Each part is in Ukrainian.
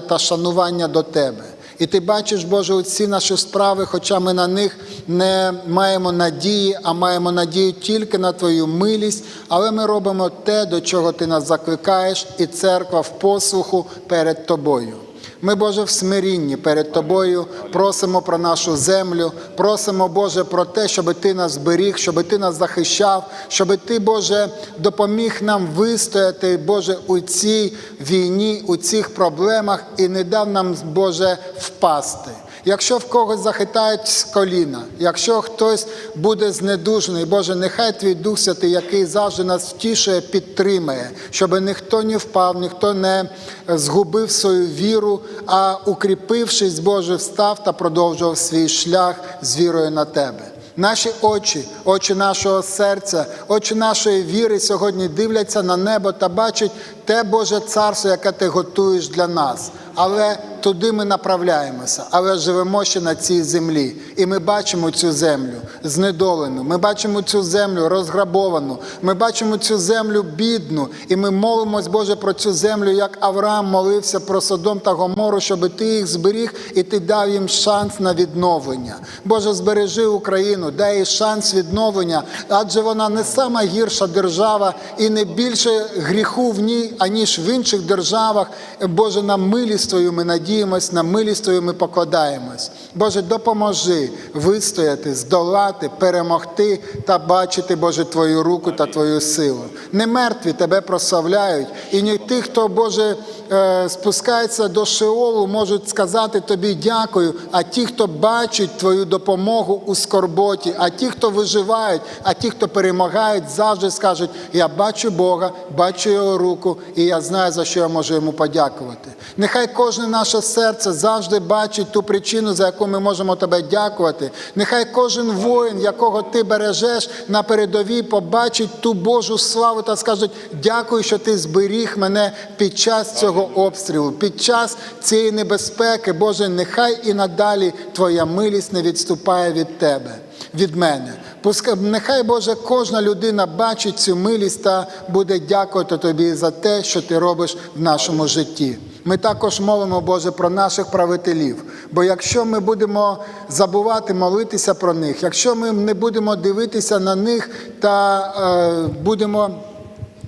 та шанування до тебе. І ти бачиш, Боже, оці наші справи, хоча ми на них не маємо надії, а маємо надію тільки на Твою милість, але ми робимо те, до чого ти нас закликаєш, і церква в послуху перед тобою. Ми, Боже, в смирінні перед Тобою просимо про нашу землю, просимо, Боже, про те, щоб Ти нас зберіг, щоб Ти нас захищав, щоб Ти, Боже, допоміг нам вистояти, Боже, у цій війні, у цих проблемах і не дав нам, Боже, впасти. Якщо в когось захитають коліна, якщо хтось буде знедужений, Боже, нехай Твій Дух Святий, який завжди нас втішує, підтримає, щоб ніхто не впав, ніхто не згубив свою віру, а укріпившись, Боже, встав та продовжував свій шлях з вірою на Тебе. Наші очі, очі нашого серця, очі нашої віри сьогодні дивляться на небо та бачать те Боже царство, яке ти готуєш для нас. Але туди ми направляємося, але живемо ще на цій землі. І ми бачимо цю землю знедолену. Ми бачимо цю землю розграбовану. Ми бачимо цю землю бідну. І ми молимось, Боже, про цю землю, як Авраам молився про Содом та Гомору, щоб ти їх зберіг і ти дав їм шанс на відновлення. Боже, збережи Україну, дай їй шанс відновлення, адже вона не сама гірша держава і не більше гріху в ній, аніж в інших державах. Боже, на милість Твою ми надіємось, на милість Твою ми покладаємось. Боже, допоможи вистояти, здолати, перемогти та бачити, Боже, Твою руку та Твою силу. Не мертві Тебе прославляють, і не ті, хто, Боже, е, спускається до Шеолу, можуть сказати Тобі дякую, а ті, хто бачать Твою допомогу у скорботі, а ті, хто виживають, а ті, хто перемагають, завжди скажуть: Я бачу Бога, бачу Його руку, і я знаю, за що я можу йому подякувати. Нехай кожне наше серце завжди бачить ту причину, за яку ми можемо тебе дякувати. Нехай кожен воїн, якого ти бережеш на передовій, побачить ту Божу славу та скажуть: дякую, що ти зберіг мене під час цього обстрілу, під час цієї небезпеки. Боже, нехай і надалі Твоя милість не відступає від тебе. Від мене. Пускай, нехай, Боже, кожна людина бачить цю милість та буде дякувати Тобі за те, що Ти робиш в нашому житті. Ми також молимо, Боже, про наших правителів. Бо якщо ми будемо забувати молитися про них, якщо ми не будемо дивитися на них та е, будемо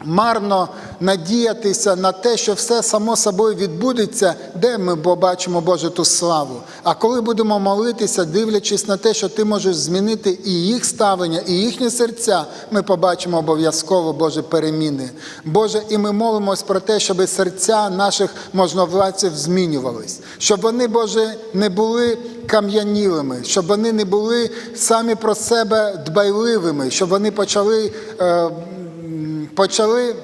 марно надіятися на те, що все само собою відбудеться, де ми побачимо Боже ту славу. А коли будемо молитися, дивлячись на те, що ти можеш змінити і їх ставлення, і їхні серця, ми побачимо обов'язково Боже переміни. Боже, і ми молимось про те, щоб серця наших можновладців змінювались, щоб вони, Боже, не були кам'янілими, щоб вони не були самі про себе дбайливими, щоб вони почали. Е, почали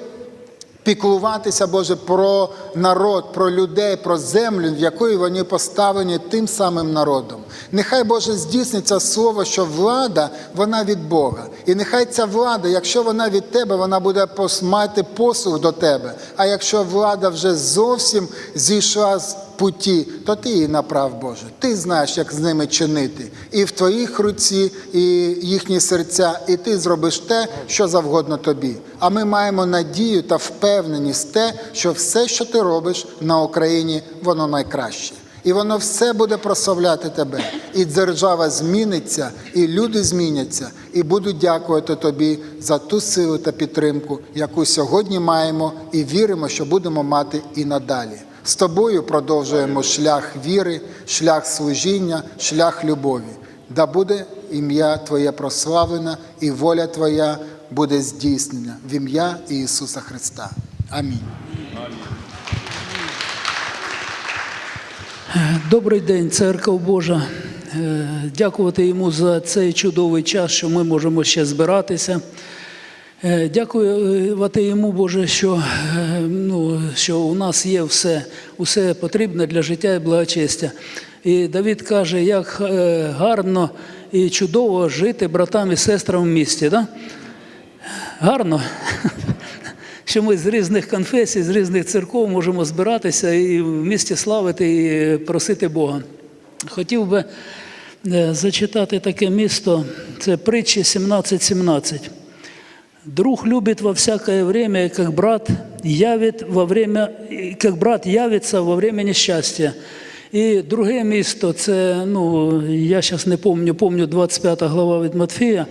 піклуватися, Боже, про народ, про людей, про землю, в якої вони поставлені тим самим народом. Нехай Боже здійсниться слово, що влада вона від Бога. І нехай ця влада, якщо вона від тебе, вона буде мати послуг до тебе. А якщо влада вже зовсім зійшла з путі, то ти її направ, Боже. Ти знаєш, як з ними чинити. І в твоїх руці, і їхні серця, і ти зробиш те, що завгодно тобі. А ми маємо надію та впевненість те, що все, що ти робиш на Україні, воно найкраще. І воно все буде прославляти тебе. І держава зміниться, і люди зміняться, і будуть дякувати тобі за ту силу та підтримку, яку сьогодні маємо, і віримо, що будемо мати і надалі. З тобою продовжуємо шлях віри, шлях служіння, шлях любові. Да буде ім'я Твоє прославлене, і воля Твоя буде здійснена в ім'я Ісуса Христа. Амінь. Добрий день, церква Божа. Е, Дякувати йому за цей чудовий час, що ми можемо ще збиратися. Е, Дякувати йому, Боже, що, е, ну, що у нас є все, усе потрібне для життя і благочестя. І Давид каже, як е, гарно і чудово жити братам і сестрам в місті. Да? Гарно, що ми з різних конфесій, з різних церков можемо збиратися і в місті славити і просити Бога. Хотів би е, зачитати таке місто, це притчі 17.17. Друг любит во всякое время, как брат явит во время, как брат явится во время нещастя. І друге місто, це, ну, я зараз не пам'ятаю, пам'ятаю 25 глава від Матфія,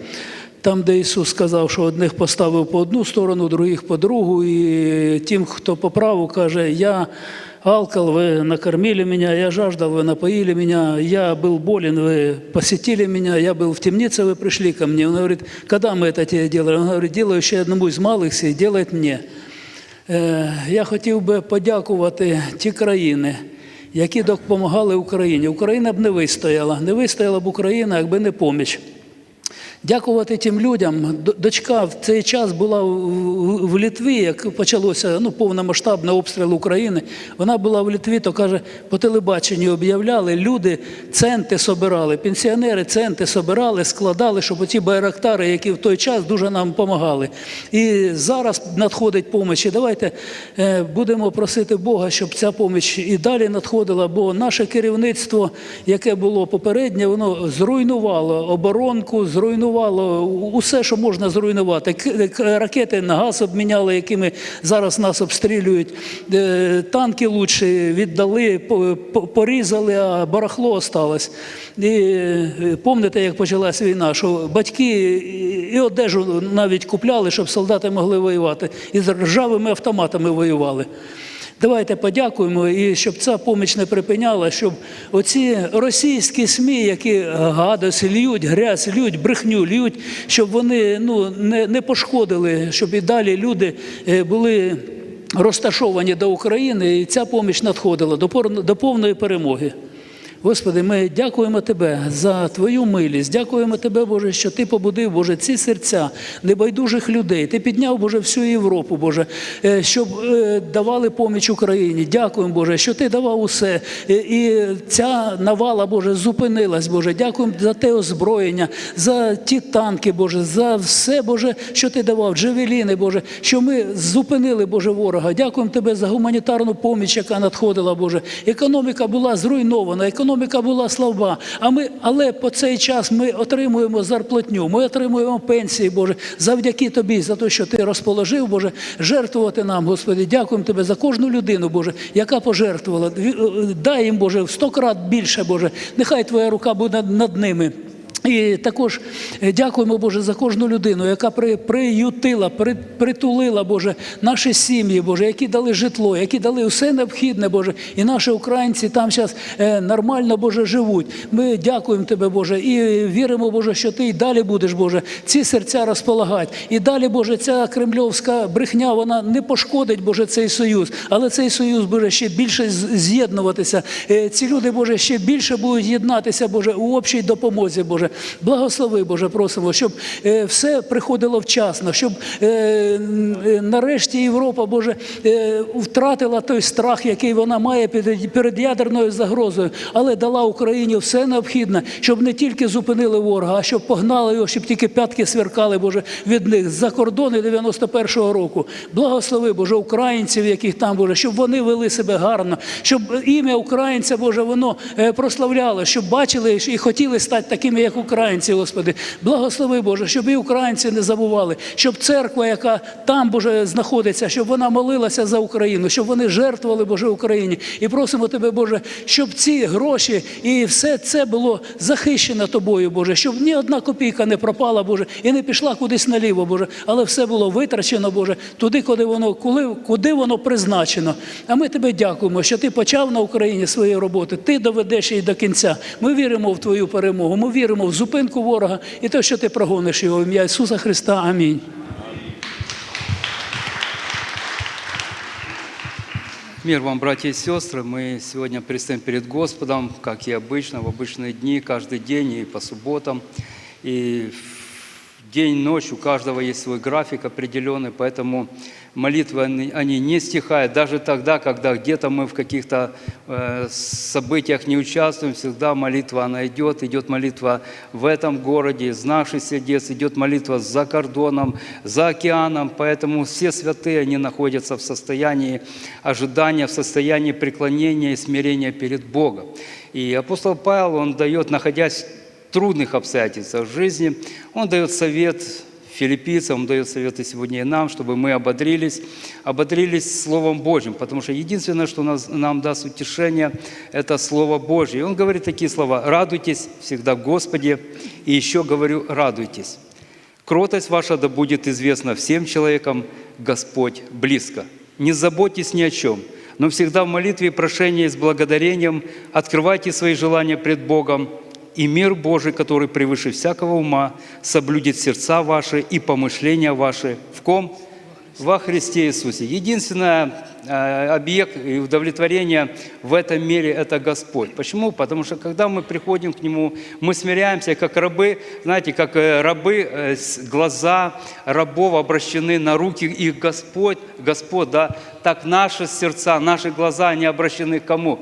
там, де Ісус сказав, що одних поставив по одну сторону, других по другу, і тим, хто по праву, каже, я алкал, вы накормили меня, я жаждал, вы напоили меня, я был болен, вы посетили меня, я был в темнице, вы пришли ко мне. Он говорит, когда мы это тебе делали? Он говорит, делаю ще одному из малых сей, делает мне. Е, Я хотів би подякувати ті країни, які допомагали Україні. Україна б не вистояла. Не вистояла б Україна, якби не поміч. Дякувати тим людям. Дочка в цей час була в- Літві, як почалося ну, повномасштабний обстріл України. Вона була в Літві, то каже, по телебаченню об'являли, люди центи собирали, пенсіонери центи собирали, складали, щоб оці байрактари, які в той час дуже нам допомагали. І зараз надходить поміч. І давайте е, будемо просити Бога, щоб ця поміч і далі надходила, бо наше керівництво, яке було попереднє, воно зруйнувало оборонку, зруйнувало усе, що можна зруйнувати. Ракети на газ обміняли, якими зараз нас обстрілюють. Е, Танки лучше віддали, по- по- порізали, а барахло осталось. І е, пам'ятаєте, як почалась війна, що батьки і одежу навіть купляли, щоб солдати могли воювати, і з ржавими автоматами воювали. Давайте подякуємо і щоб ця поміч не припиняла, щоб оці російські СМІ, які гадость льють, грязь льють, брехню льють, щоб вони ну, не, не пошкодили, щоб і далі люди е, були розташовані до України, і ця поміч надходила до повної перемоги. Господи, ми дякуємо Тебе за Твою милість. Дякуємо Тебе, Боже, що Ти побудив, Боже, ці серця небайдужих людей. Ти підняв, Боже, всю Європу, Боже, е, щоб е, давали поміч Україні. Дякуємо, Боже, що Ти давав усе. Е, І ця навала, Боже, зупинилась, Боже. Дякуємо за те озброєння, за ті танки, Боже, за все, Боже, що Ти давав, джевеліни, Боже, що ми зупинили, Боже, ворога. Дякуємо Тебе за гуманітарну поміч, яка надходила, Боже. Економіка була зруйнована, економіка була слаба. А ми, але по цей час ми отримуємо зарплатню, ми отримуємо пенсії, Боже, завдяки Тобі, за те, що Ти розположив, Боже, жертвувати нам, Господи. Дякуємо Тебе за кожну людину, Боже, яка пожертвувала. Е, Дай їм, Боже, в сто крат більше, Боже. Нехай Твоя рука буде над ними. І також е, дякуємо, Боже, за кожну людину, яка при, приютила, притулила, Боже, наші сім'ї, Боже, які дали житло, які дали все необхідне, Боже. І наші українці там зараз нормально, Боже, живуть. Ми дякуємо Тебе, Боже, і віримо, Боже, що Ти й далі будеш, Боже, ці серця розполагати. І далі, Боже, ця кремльовська брехня, вона не пошкодить, Боже, цей союз. Але цей союз, Боже, ще більше з'єднуватися. Е, Ці люди, Боже, ще більше будуть єднатися, Боже, у общій допомозі, Боже. Благослови, Боже, просимо, щоб е, все приходило вчасно, щоб е, е, нарешті Європа, Боже, втратила той страх, який вона має перед, ядерною загрозою, але дала Україні все необхідне, щоб не тільки зупинили ворога, а щоб погнали його, щоб тільки п'ятки сверкали, Боже, від них за кордони 91-го року. Благослови, Боже, українців, яких там, Боже, щоб вони вели себе гарно, щоб ім'я українця, Боже, воно прославляло, щоб бачили і хотіли стати такими, як українці, Господи. Благослови, Боже, щоб і українці не забували, щоб церква, яка там, Боже, знаходиться, щоб вона молилася за Україну, щоб вони жертвували, Боже, Україні. І просимо Тебе, Боже, щоб ці гроші і все це було захищено Тобою, Боже, щоб ні одна копійка не пропала, Боже, і не пішла кудись наліво, Боже, але все було витрачено, Боже, туди, куди воно, коли, куди воно призначено. А ми Тебе дякуємо, що Ти почав на Україні свої роботи, Ти доведеш її до кінця. Ми віримо в Твою перемогу, ми віримо в зупинку ворога і те, що Ти прогониш його в ім'я Ісуса Христа. Амінь. Мир вам, братья и сестры. Мы сегодня предстоим перед Господом, как и обычно, в обычные дни, каждый день и по субботам. И в день, ночь у каждого есть свой график определенный, поэтому молитвы, они, они не стихают. Даже тогда, когда где-то мы в каких-то э, событиях не участвуем, всегда молитва, она идет. Идет молитва в этом городе, из наших сердец, идет молитва за кордоном, за океаном. Поэтому все святые, они находятся в состоянии ожидания, в состоянии преклонения и смирения перед Богом. И апостол Павел, он дает, находясь трудных обстоятельствах жизни, он дает совет филиппийцам, он дает советы сегодня и нам, чтобы мы ободрились, ободрились Словом Божьим, потому что единственное, что нас, нам даст утешение, это Слово Божье. И он говорит такие слова, радуйтесь всегда в Господе, и еще говорю, радуйтесь. Кротость ваша да будет известна всем человекам, Господь близко. Не заботьтесь ни о чем, но всегда в молитве и прошении с благодарением открывайте свои желания пред Богом, и мир Божий, который превыше всякого ума, соблюдет сердца ваши и помышления ваши. В ком? Во Христе Иисусе. Единственный э, объект и удовлетворение в этом мире – это Господь. Почему? Потому что когда мы приходим к Нему, мы смиряемся, как рабы, знаете, как э, рабы, э, глаза рабов обращены на руки их Господь, Господь, да, так наши сердца, наши глаза, они обращены к кому?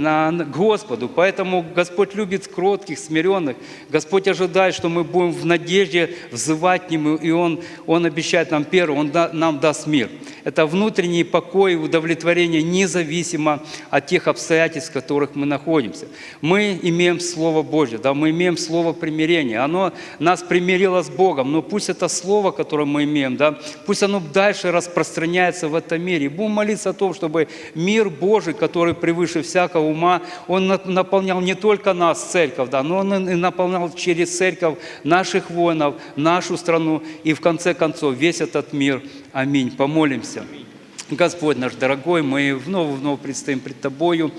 На Господу. Поэтому Господь любит кротких, смиренных. Господь ожидает, что мы будем в надежде взывать к Нему, и Он, Он обещает нам первое, Он да- нам даст мир. Это внутренний покой и удовлетворение независимо от тех обстоятельств, в которых мы находимся. Мы имеем Слово Божье, да, мы имеем Слово примирения. Оно нас примирило с Богом, но пусть это Слово, которое мы имеем, да, пусть оно дальше распространяется в этом мире. И будем молиться о том, чтобы мир Божий, который превыше всякого ума, он наполнял не только нас, церковь, да, но он наполнял через церковь наших воинов, нашу страну и в конце концов весь этот мир. Аминь. Помолимся. Господь наш дорогой, мы вновь вновь предстоим пред Тобою.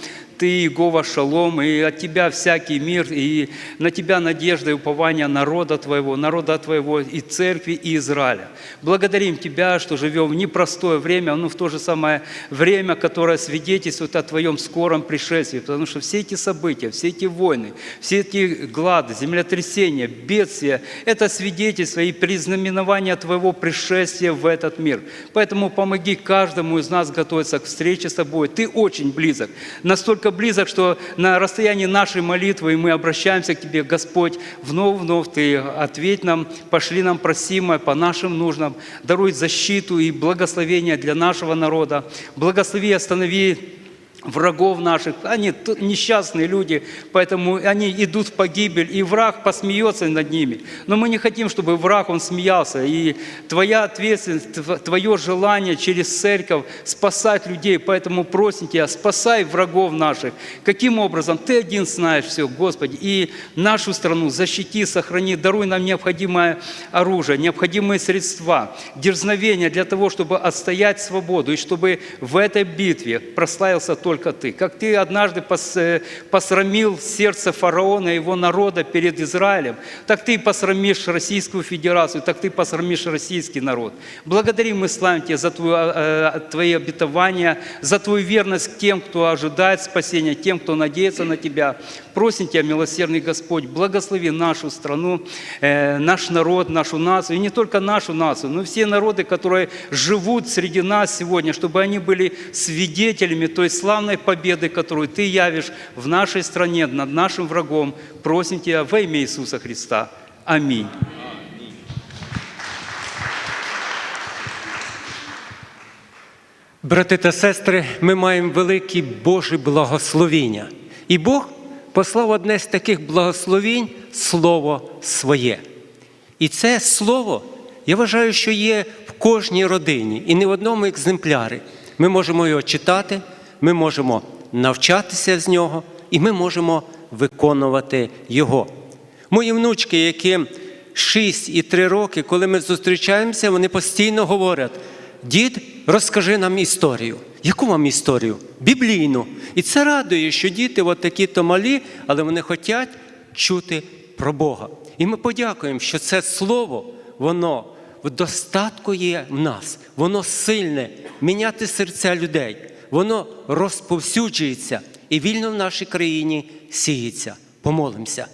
Ты, Иегова Шалом, и от Тебя всякий мир, и на Тебя надежда и упование народа Твоего, народа Твоего и церкви, и Израиля. Благодарим Тебя, что живем в непростое время, но в то же самое время, которое свидетельствует о Твоем скором пришествии, потому что все эти события, все эти войны, все эти глады, землетрясения, бедствия – это свидетельство и признаменование Твоего пришествия в этот мир. Поэтому помоги каждому из нас готовиться к встрече с Тобой. Ты очень близок, настолько близок, что на расстоянии нашей молитвы мы обращаемся к Тебе, Господь, вновь-вновь Ты ответь нам, пошли нам просимое по нашим нуждам, даруй защиту и благословение для нашего народа. Благослови, останови врагов наших. Они несчастные люди, поэтому они идут в погибель, и враг посмеется над ними. Но мы не хотим, чтобы враг, он смеялся. И твоя ответственность, тв- твое желание через церковь спасать людей, поэтому просим Тебя, спасай врагов наших. Каким образом? Ты один знаешь все, Господи. И нашу страну защити, сохрани, даруй нам необходимое оружие, необходимые средства, дерзновение для того, чтобы отстоять свободу, и чтобы в этой битве прославился только Ты. Как Ты однажды э, посрамил сердце фараона и его народа перед Израилем, так Ты посрамишь Российскую Федерацию, так Ты посрамишь российский народ. Благодарим мы славим Тебя за Твое, э, Твои обетования, за Твою верность к тем, кто ожидает спасения, тем, кто надеется на Тебя. Просим Тебя, милосердный Господь, благослови нашу страну, э, наш народ, нашу нацию, и не только нашу нацию, но все народы, которые живут среди нас сегодня, чтобы они были свидетелями той славной победы, которую Ты явишь в нашей стране над нашим врагом. Просим Тебя во имя Иисуса Христа. Аминь. Брати та сестри, ми маємо великі Божі благословіння. І Бог послав одне з таких благословінь Слово своє. І це слово, я вважаю, що є в кожній родині і не в одному екземплярі. Ми можемо його читати, ми можемо навчатися з нього, і ми можемо виконувати його. Мої внучки, які 6 і 3 роки, коли ми зустрічаємося, вони постійно говорять: дід, розкажи нам історію. Яку вам історію? Біблійну. І це радує, що діти от такі-то малі, але вони хочуть чути про Бога. І ми подякуємо, що це слово, воно в достатку є в нас, воно сильне, міняти серця людей, воно розповсюджується і вільно в нашій країні сіється. Помолимося.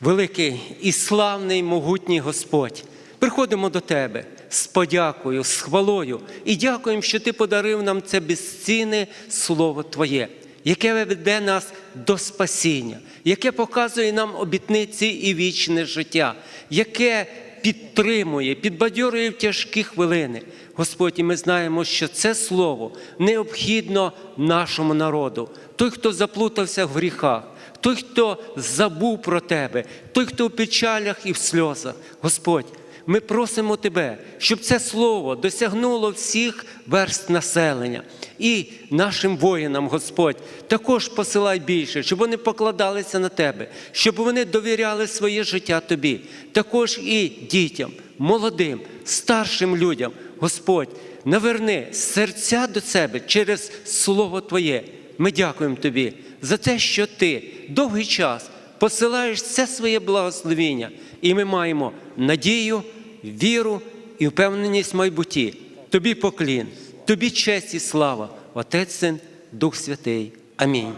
Великий і славний, могутній Господь, приходимо до Тебе з подякою, з хвалою і дякуємо, що Ти подарив нам це безцінне Слово Твоє, яке веде нас до спасіння, яке показує нам обітниці і вічне життя, яке підтримує, підбадьорює в тяжкі хвилини. Господь, і ми знаємо, що це слово необхідно нашому народу. Той, хто заплутався в гріхах, той, хто забув про тебе, той, хто в печалях і в сльозах. Господь, Ми просимо Тебе, щоб це слово досягнуло всіх верст населення. І нашим воїнам, Господь, також посилай більше, щоб вони покладалися на Тебе, щоб вони довіряли своє життя Тобі, також і дітям, молодим, старшим людям. Господь, наверни серця до себе через Слово Твоє. Ми дякуємо Тобі за те, що Ти довгий час посилаєш це своє благословіння, і ми маємо надію, віру і впевненість в майбутті. Тобі поклін, тобі честь і слава, Отець, Син, Дух Святий. Амінь.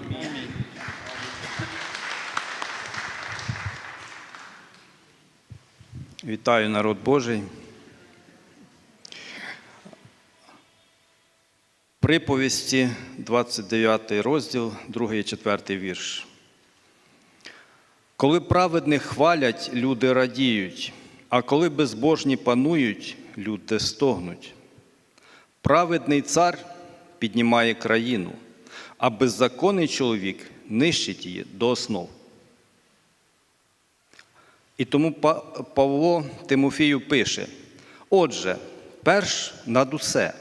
Вітаю народ Божий. Приповісті, 29 розділ, 2 і 4 вірш. Коли праведних хвалять, люди радіють, а коли безбожні панують, люди стогнуть. Праведний цар піднімає країну, а беззаконний чоловік нищить її до основ. І тому Павло Тимофію пише: Отже, перш над усе,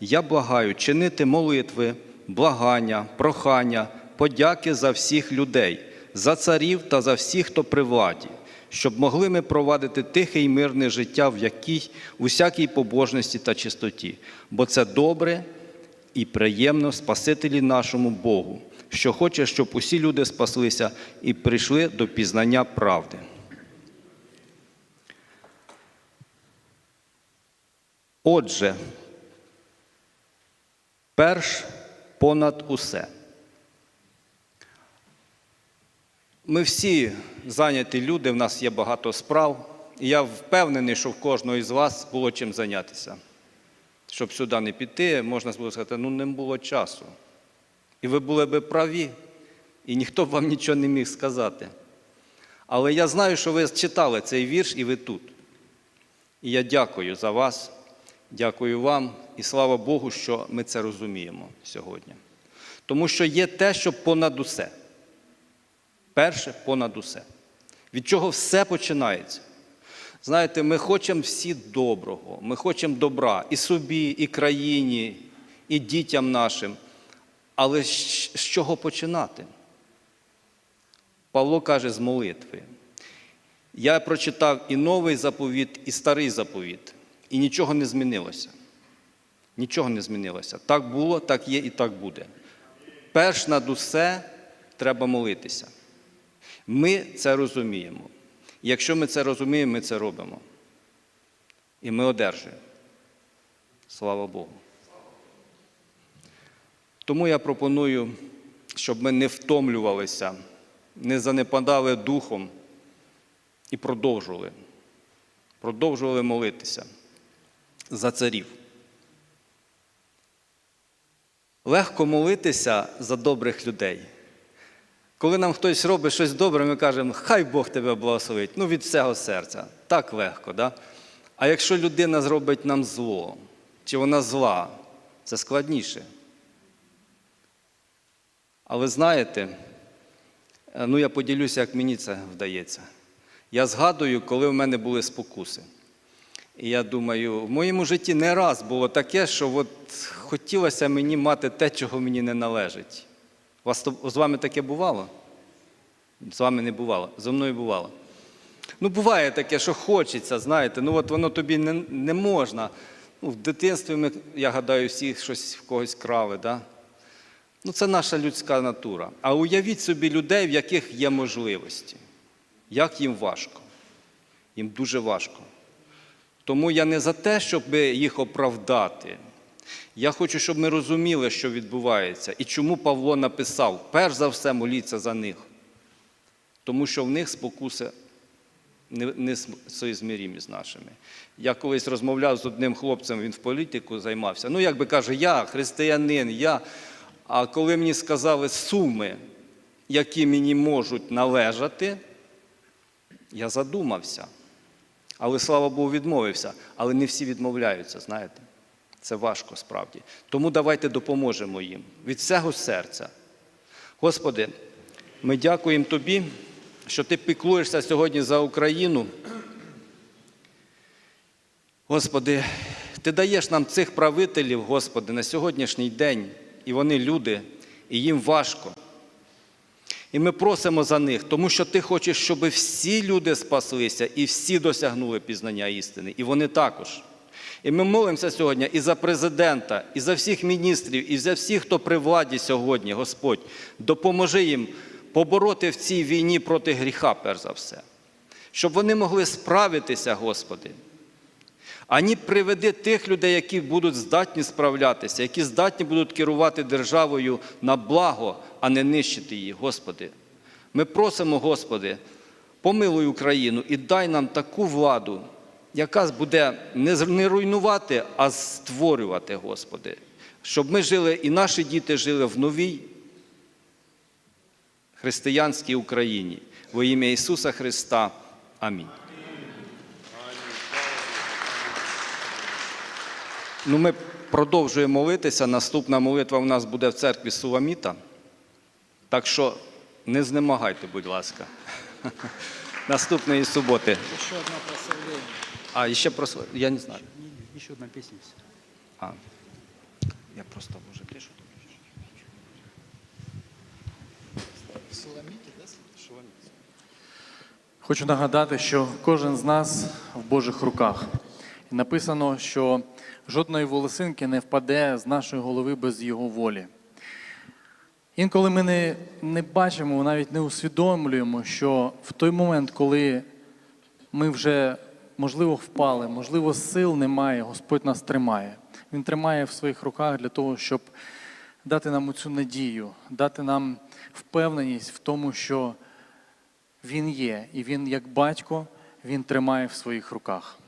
я благаю чинити молитви, благання, прохання, подяки за всіх людей, за царів та за всіх, хто при владі, щоб могли ми провадити тихе і мирне життя в якій, у всякій побожності та чистоті, бо це добре і приємно Спасителі нашому Богу, що хоче, щоб усі люди спаслися і прийшли до пізнання правди. Отже, перш понад усе. Ми всі зайняті люди, в нас є багато справ, і я впевнений, що в кожного із вас було чим зайнятися. Щоб сюди не піти, можна було сказати, ну не було часу. І ви були би праві, і ніхто б вам нічого не міг сказати. Але я знаю, що ви читали цей вірш і ви тут. І я дякую за вас, дякую вам і слава Богу, що ми це розуміємо сьогодні. Тому що є те, що понад усе. Перше понад усе. Від чого все починається. Знаєте, ми хочемо всі доброго, ми хочемо добра і собі, і країні, і дітям нашим. Але з чого починати? Павло каже з молитви. Я прочитав і новий заповіт, і старий заповіт, і нічого не змінилося. Нічого не змінилося. Так було, так є і так буде. Перш над усе треба молитися. Ми це розуміємо. Якщо ми це розуміємо, ми це робимо. І ми одержуємо. Слава Богу. Тому я пропоную, щоб ми не втомлювалися, не занепадали духом і продовжували. Продовжували молитися за царів. Легко молитися за добрих людей. Коли нам хтось робить щось добре, ми кажемо, хай Бог тебе благословить. Ну, від всього серця. Так легко, да? А якщо людина зробить нам зло, чи вона зла, це складніше. Але знаєте, е, ну я поділюся, як мені це вдається. Я згадую, коли в мене були спокуси. І я думаю, в моєму житті не раз було таке, що от хотілося мені мати те, чого мені не належить. Вас з вами таке бувало? З вами не бувало, зі мною бувало. Ну, буває таке, що хочеться, знаєте, ну от воно тобі не, не можна. Ну, в дитинстві ми, я гадаю, всі щось в когось крали, да? Ну, це наша людська натура. А уявіть собі людей, в яких є можливості. Як їм важко? Їм дуже важко. Тому я не за те, щоб їх оправдати. Я хочу, щоб ми розуміли, що відбувається, і чому Павло написав: перш за все моліться за них. Тому що в них спокуси не, не соізмірімі з нашими. Я колись розмовляв з одним хлопцем, він в політику займався. Ну, як би каже, я християнин, я. А коли мені сказали суми, які мені можуть належати, я задумався. Але слава Богу, відмовився. Але не всі відмовляються, знаєте. Це важко справді. Тому давайте допоможемо їм від всього серця. Господи, ми дякуємо Тобі, що Ти піклуєшся сьогодні за Україну. Господи, Ти даєш нам цих правителів, Господи, на сьогоднішній день, і вони люди, і їм важко. І ми просимо за них, тому що ти хочеш, щоб всі люди спаслися і всі досягнули пізнання істини, і вони також. І ми молимося сьогодні і за президента, і за всіх міністрів, і за всіх, хто при владі сьогодні, Господь, допоможи їм побороти в цій війні проти гріха, перш за все, щоб вони могли справитися, Господи. Ані приведи тих людей, які будуть здатні справлятися, які здатні будуть керувати державою на благо, а не нищити її, Господи. Ми просимо, Господи, помилуй Україну і дай нам таку владу, яка буде не руйнувати, а створювати, Господи. Щоб ми жили і наші діти жили в новій християнській Україні. Во ім'я Ісуса Христа. Амінь. Ну, ми продовжуємо молитися. Наступна молитва у нас буде в церкві Суламіта. Так що не знемагайте, будь ласка. Наступної суботи. Ще одне. А, і ще про Я не знаю. Еще одна песня. А. Я просто вже пишу. Хочу нагадати, що кожен з нас в Божих руках. І написано, що жодної волосинки не впаде з нашої голови без Його волі. Інколи ми не, не бачимо, навіть не усвідомлюємо, що в той момент, коли ми вже, можливо, впали, можливо, сил немає, Господь нас тримає. Він тримає в своїх руках для того, щоб дати нам цю надію, дати нам впевненість в тому, що він є, і він, як батько, він тримає в своїх руках.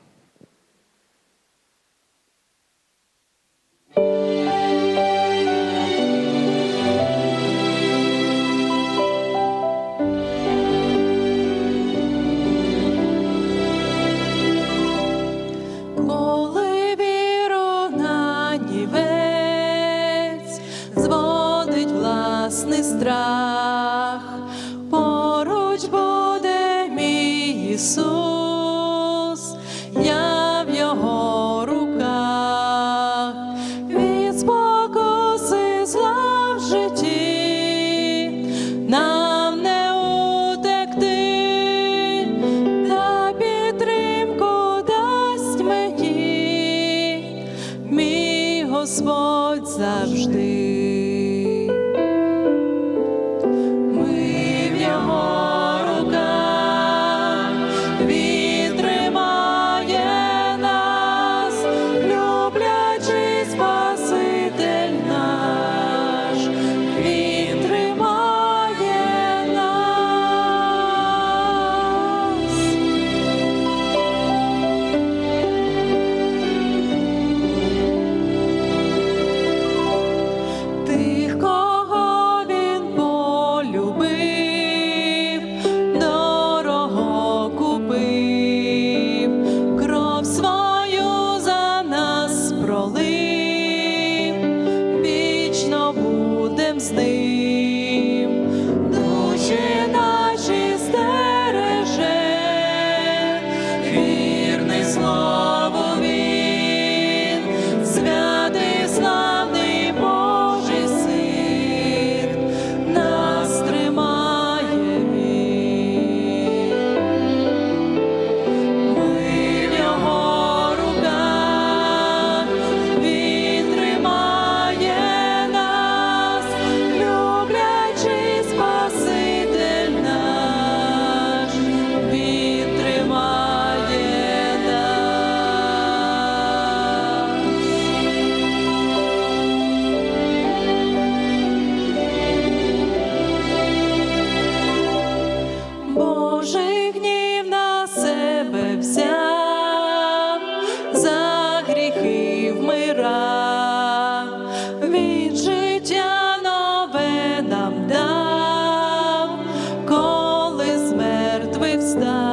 stop.